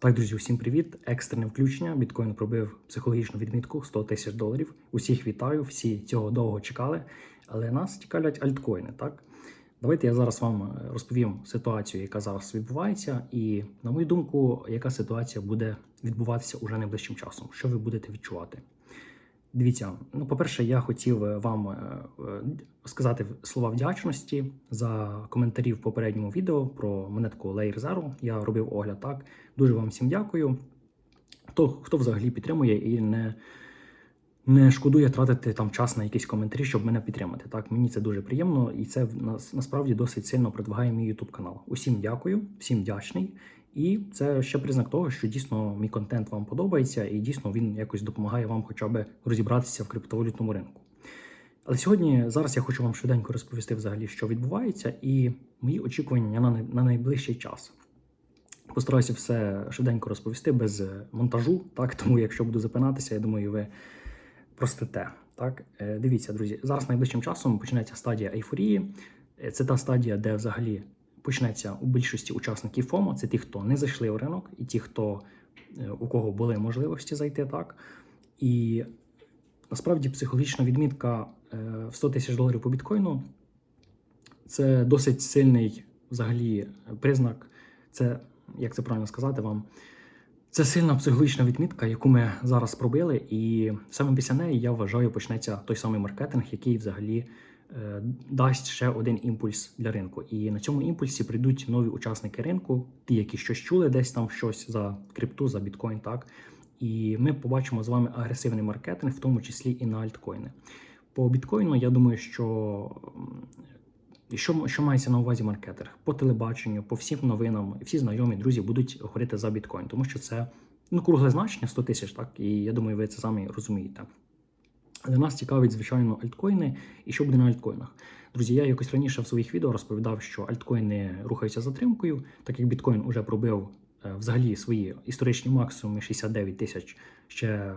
Так, друзі, усім привіт! Екстрене включення. Біткоін пробив психологічну відмітку 100 тисяч доларів. Усіх вітаю, всі цього довго чекали, але нас цікавлять альткоїни. Так, давайте я зараз вам е, розповім ситуацію, яка зараз відбувається, і на мою думку, яка ситуація буде відбуватися уже найближчим часом. Що ви будете відчувати? Дивіться, ну, по-перше, я хотів е, вам е, е, сказати слова вдячності за коментарі в попередньому відео про монетку Zero. Я робив огляд так. Дуже вам всім дякую. Хто, хто взагалі підтримує і не, не шкодує тратити там час на якісь коментарі, щоб мене підтримати. Так, мені це дуже приємно, і це нас насправді досить сильно продвигає мій YouTube канал. Усім дякую, всім вдячний. І це ще признак того, що дійсно мій контент вам подобається, і дійсно він якось допомагає вам хоча б розібратися в криптовалютному ринку. Але сьогодні зараз я хочу вам швиденько розповісти взагалі, що відбувається, і мої очікування на, на найближчий час. Постараюся все швиденько розповісти без е, монтажу, так тому якщо буду запинатися, я думаю, ви простите. Так, Е, дивіться, друзі, зараз найближчим часом почнеться стадія ейфорії. Е, Це та стадія, де взагалі почнеться у більшості учасників ФОМО. Це ті, хто не зайшли в ринок, і ті, хто е, у кого були можливості зайти, так. І насправді психологічна відмітка е, в 100 тисяч доларів по біткоїну це досить сильний взагалі признак. Це як це правильно сказати вам. Це сильна психологічна відмітка, яку ми зараз пробили, і саме після неї я вважаю почнеться той самий маркетинг, який взагалі е, дасть ще один імпульс для ринку. І на цьому імпульсі прийдуть нові учасники ринку, ті, які щось чули, десь там щось за крипту, за біткоін, так. І ми побачимо з вами агресивний маркетинг, в тому числі і на альткоїни. По біткоїну, я думаю, що що, що мається на увазі маркетинг? По телебаченню, по всім новинам, всі знайомі, друзі будуть говорити за біткоін, тому що це ну, кругле значення 100 тисяч, так, і я думаю, ви це самі розумієте. Але нас цікавить, звичайно, альткоїни і що буде на альткоїнах. Друзі, я якось раніше в своїх відео розповідав, що альткоїни рухаються затримкою, так як біткоін уже пробив е, взагалі свої історичні максимуми 69 тисяч ще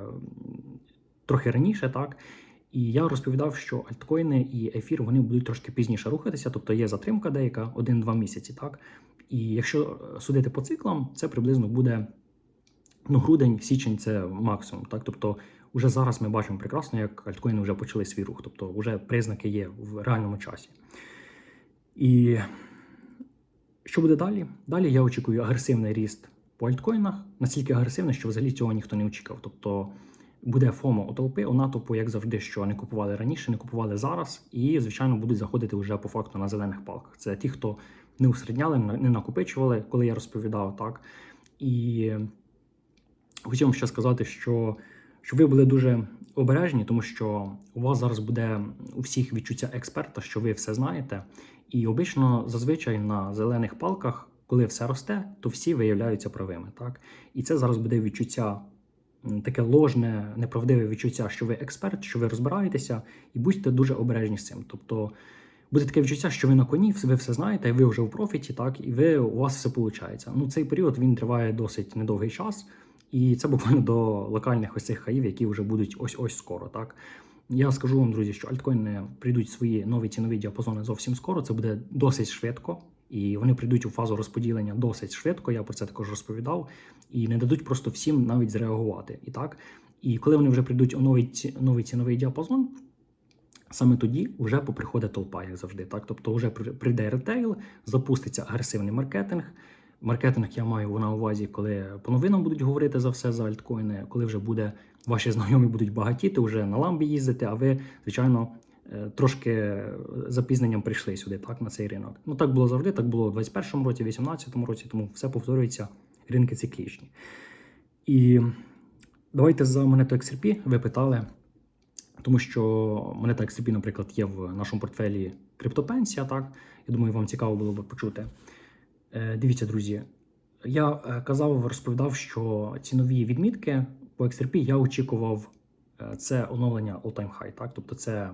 трохи раніше, так. І я розповідав, що альткоїни і ефір вони будуть трошки пізніше рухатися, тобто є затримка деяка, 1-2 місяці, так. І якщо е, судити по циклам, це приблизно буде ну, грудень, січень це максимум. Так? Тобто, вже зараз ми бачимо прекрасно, як альткоїни вже почали свій рух, тобто вже признаки є в реальному часі. І що буде далі? Далі я очікую агресивний ріст по альткоїнах, настільки агресивний, що взагалі цього ніхто не очікував. Тобто буде ФОМО у толпи, у натовпу, як завжди, що не купували раніше, не купували зараз, і, звичайно, будуть заходити вже по факту на зелених палках. Це ті, хто не усередняли, не накопичували, коли я розповідав так. І хотів вам ще сказати, що щоб ви були дуже обережні, тому що у вас зараз буде у всіх відчуття експерта, що ви все знаєте. І обично зазвичай на зелених палках, коли все росте, то всі виявляються правими. Так? І це зараз буде відчуття, таке ложне, неправдиве відчуття, що ви експерт, що ви розбираєтеся, і будьте дуже обережні з цим. Тобто буде таке відчуття, що ви на коні, ви все знаєте, ви вже в профіті, так, і ви, у вас все виходить. Ну, цей період він триває досить недовгий час. І це буквально до локальних ось цих хаїв, які вже будуть ось ось скоро. Так я скажу вам, друзі, що альткоїни прийдуть свої нові цінові діапазони зовсім скоро. Це буде досить швидко, і вони прийдуть у фазу розподілення досить швидко. Я про це також розповідав, і не дадуть просто всім навіть зреагувати. І так, і коли вони вже прийдуть у новий новий ціновий діапазон. Саме тоді вже поприходить толпа, як завжди. Так, тобто, вже при- прийде ретейл, запуститься агресивний маркетинг. Маркетинг я маю на увазі, коли по новинам будуть говорити за все за альткоїни, коли вже буде ваші знайомі будуть багатіти, вже на ламбі їздити, а ви, звичайно, е, трошки запізненням прийшли сюди, так, на цей ринок. Ну так було завжди, так було у 21-му році, 18-му році, тому все повторюється, ринки циклічні. І давайте за монету XRP ви питали, тому що монета XRP, наприклад, є в нашому портфелі криптопенсія, так? Я думаю, вам цікаво було б почути. Е, Дивіться, друзі, я е, казав, розповідав, що цінові відмітки по XRP я очікував е, це оновлення all-time high, так? Тобто це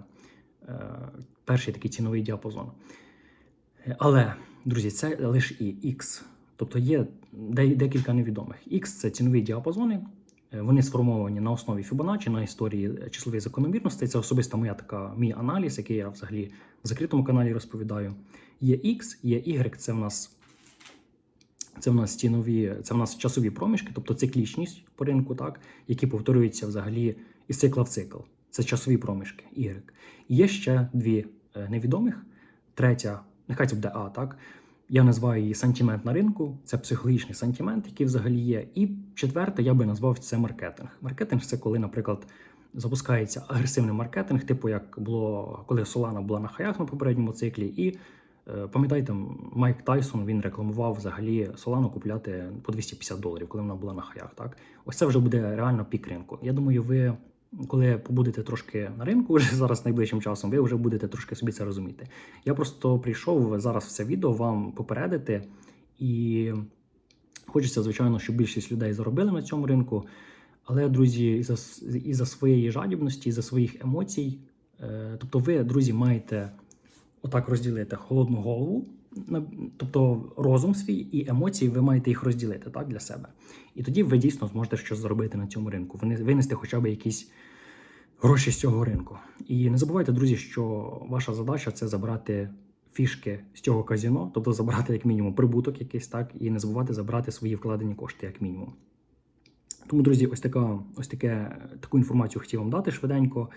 перший такий ціновий діапазон. Але, друзі, це лише і X. Тобто є декілька невідомих. X це цінові діапазони. Вони сформовані на основі Fibonacci, на історії числових закономірностей. Це особисто моя така мій аналіз, який я взагалі в закритому каналі розповідаю. Є X, є Y, це в нас Це в нас цінові, це в нас часові проміжки, тобто циклічність по ринку, так, які повторюються взагалі із цикла в цикл. Це часові проміжки, Y. Є ще дві е, невідомих. Третя, нехай це буде А, так. Я називаю її сантимент на ринку, це психологічний сантимент, який взагалі є. І четверте, я би назвав це маркетинг. Маркетинг це коли, наприклад, запускається агресивний маркетинг, типу як було, коли Solana була на хаях на попередньому циклі, і Пам'ятаєте, Майк Тайсон він рекламував взагалі Солану купляти по 250 доларів, коли вона була на хаях. Так, ось це вже буде реально пік ринку. Я думаю, ви, коли побудете трошки на ринку, вже зараз найближчим часом, ви вже будете трошки собі це розуміти. Я просто прийшов зараз в це відео вам попередити, і хочеться, звичайно, щоб більшість людей заробили на цьому ринку. Але, друзі, із-за із-за своєї жадібності, із-за своїх емоцій, е, тобто, ви, друзі, маєте отак розділити холодну голову, тобто розум свій і емоції, ви маєте їх розділити так, для себе. І тоді ви дійсно зможете щось заробити на цьому ринку, винести хоча б якісь гроші з цього ринку. І не забувайте, друзі, що ваша задача це забрати фішки з цього казіно, тобто забрати як мінімум прибуток якийсь, так, і не забувати забрати свої вкладені кошти як мінімум. Тому, друзі, ось така, ось таке, таку інформацію хотів вам дати швиденько,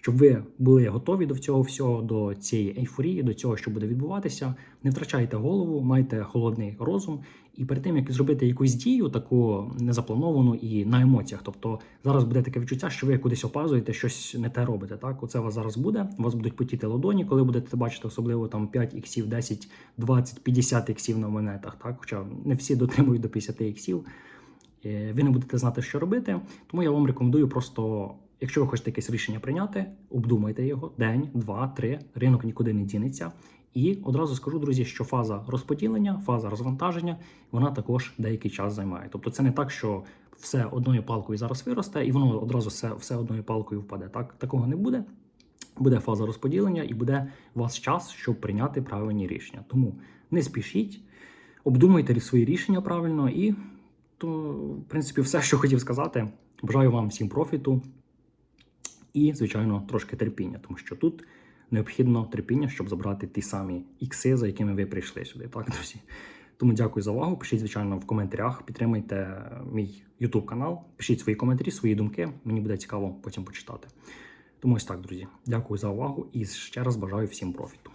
щоб ви були готові до цього всього, до цієї ейфорії, до цього, що буде відбуватися. Не втрачайте голову, майте холодний розум. І перед тим, як зробити якусь дію, таку незаплановану і на емоціях. Тобто зараз буде таке відчуття, що ви кудись опазуєте, щось не те робите. Так, оце у вас зараз буде. У вас будуть потіти ладоні, коли будете бачити, особливо там 5 іксів, 10, 20, 50 іксів на монетах. Так, хоча не всі дотримують до 50 іксів. Е, ви не будете знати, що робити. Тому я вам рекомендую просто, якщо ви хочете якесь рішення прийняти, обдумайте його день, два, три. Ринок нікуди не дінеться. І одразу скажу, друзі, що фаза розподілення, фаза розвантаження, вона також деякий час займає. Тобто, це не так, що все одною палкою зараз виросте, і воно одразу все, все одною палкою впаде. Так такого не буде. Буде фаза розподілення, і буде у вас час, щоб прийняти правильні рішення. Тому не спішіть, обдумуйте свої рішення правильно і то, в принципі, все, що хотів сказати. Бажаю вам всім профіту і, звичайно, трошки терпіння, тому що тут необхідно терпіння, щоб забрати ті самі ікси, за якими ви прийшли сюди. Так, друзі. Тому дякую за увагу. Пишіть, звичайно, в коментарях. Підтримайте мій YouTube канал, пишіть свої коментарі, свої думки. Мені буде цікаво потім почитати. Тому ось так, друзі. Дякую за увагу і ще раз бажаю всім профіту.